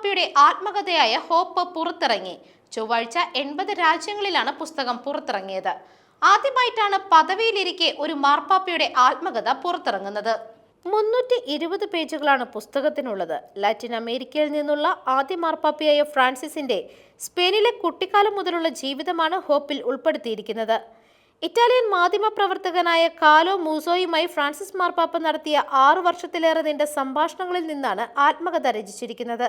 മാർപ്പാപ്പയുടെ ആത്മകഥയായ ഹോപ്പ് പുറത്തിറങ്ങി. ചൊവ്വാഴ്ച എൺപത് രാജ്യങ്ങളിലാണ് പുസ്തകം പുറത്തിറങ്ങിയത്. ആദ്യമായിട്ടാണ് പദവിയിലിരിക്കെ ഒരു മാർപ്പാപ്പയുടെ ആത്മകഥ പുറത്തിറങ്ങുന്നത്. മുന്നൂറ്റി ഇരുപത് പേജുകളാണ് പുസ്തകത്തിനുള്ളത്. ലാറ്റിൻ അമേരിക്കയിൽ നിന്നുള്ള ആദ്യ മാർപ്പാപ്പയായ ഫ്രാൻസിസിന്റെ സ്പെയിനിലെ കുട്ടിക്കാലം മുതലുള്ള ജീവിതമാണ് ഹോപ്പിൽ ഉൾപ്പെടുത്തിയിരിക്കുന്നത്. ഇറ്റാലിയൻ മാധ്യമ പ്രവർത്തകനായ കാലോ മൂസോയുമായി ഫ്രാൻസിസ് മാർപ്പാപ്പ നടത്തിയ ആറു വർഷത്തിലേറെ നീണ്ട സംഭാഷണങ്ങളിൽ നിന്നാണ് ആത്മകഥ രചിച്ചിരിക്കുന്നത്.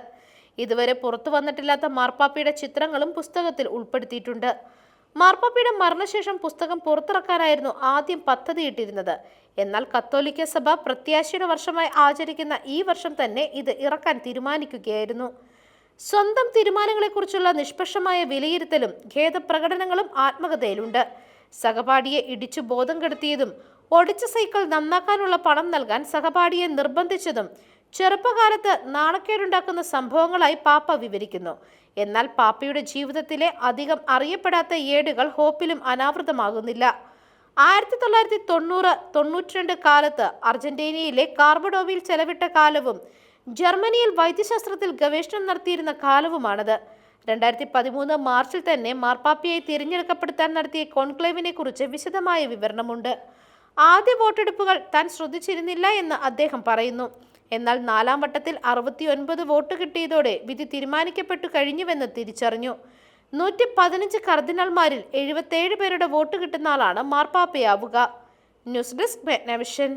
ഇതുവരെ പുറത്തു വന്നിട്ടില്ലാത്ത മാർപ്പാപ്പയുടെ ചിത്രങ്ങളും പുസ്തകത്തിൽ ഉൾപ്പെടുത്തിയിട്ടുണ്ട്. മാർപ്പാപ്പയുടെ മരണശേഷം പുസ്തകം പുറത്തിറക്കാനായിരുന്നു ആദ്യം പദ്ധതിയിട്ടിരുന്നത്. എന്നാൽ കത്തോലിക്ക സഭ പ്രത്യാശയുടെ വർഷമായി ആചരിക്കുന്ന ഈ വർഷം തന്നെ ഇത് ഇറക്കാൻ തീരുമാനിക്കുകയായിരുന്നു. സ്വന്തം തീരുമാനങ്ങളെക്കുറിച്ചുള്ള നിഷ്പക്ഷമായ വിലയിരുത്തലും ഖേദപ്രകടനങ്ങളും ആത്മകഥയിലുണ്ട്. സഹപാഠിയെ ഇടിച്ചു ബോധം കെടുത്തിയതും ഒടിച്ച സൈക്കിൾ നന്നാക്കാനുള്ള പണം നൽകാൻ സഹപാഠിയെ നിർബന്ധിച്ചതും ചെറുപ്പകാലത്ത് നാണക്കേടുണ്ടാക്കുന്ന സംഭവങ്ങളായി പാപ്പ വിവരിക്കുന്നു. എന്നാൽ പാപ്പയുടെ ജീവിതത്തിലെ അധികം അറിയപ്പെടാത്ത ഏടുകൾ ഹോപ്പിലും അനാവൃതമാകുന്നില്ല. ആയിരത്തി തൊള്ളായിരത്തി തൊണ്ണൂറ് തൊണ്ണൂറ്റിരണ്ട് കാലത്ത് അർജന്റീനയിലെ കാർബഡോവിൽ ചെലവിട്ട കാലവും ജർമ്മനിയിൽ വൈദ്യശാസ്ത്രത്തിൽ ഗവേഷണം നടത്തിയിരുന്ന കാലവുമാണത്. രണ്ടായിരത്തി പതിമൂന്ന് മാർച്ചിൽ തന്നെ മാർപ്പാപ്പിയായി തിരഞ്ഞെടുക്കപ്പെടുത്താൻ നടത്തിയ കോൺക്ലേവിനെ കുറിച്ച് വിശദമായ വിവരണമുണ്ട്. ആദ്യ വോട്ടെടുപ്പുകൾ താൻ ശ്രദ്ധിച്ചിരുന്നില്ല എന്ന് അദ്ദേഹം പറയുന്നു. എന്നാൽ നാലാം വട്ടത്തിൽ അറുപത്തിയൊൻപത് വോട്ട് കിട്ടിയതോടെ വിധി തീരുമാനിക്കപ്പെട്ടു കഴിഞ്ഞുവെന്ന് തിരിച്ചറിഞ്ഞു. നൂറ്റി പതിനഞ്ച് കർദിനാൾമാരിൽ എഴുപത്തേഴ് പേരുടെ വോട്ട് കിട്ടുന്ന ആളാണ് മാർപ്പാപ്പയാവുക. News desk മെഗ്നവിഷൻ.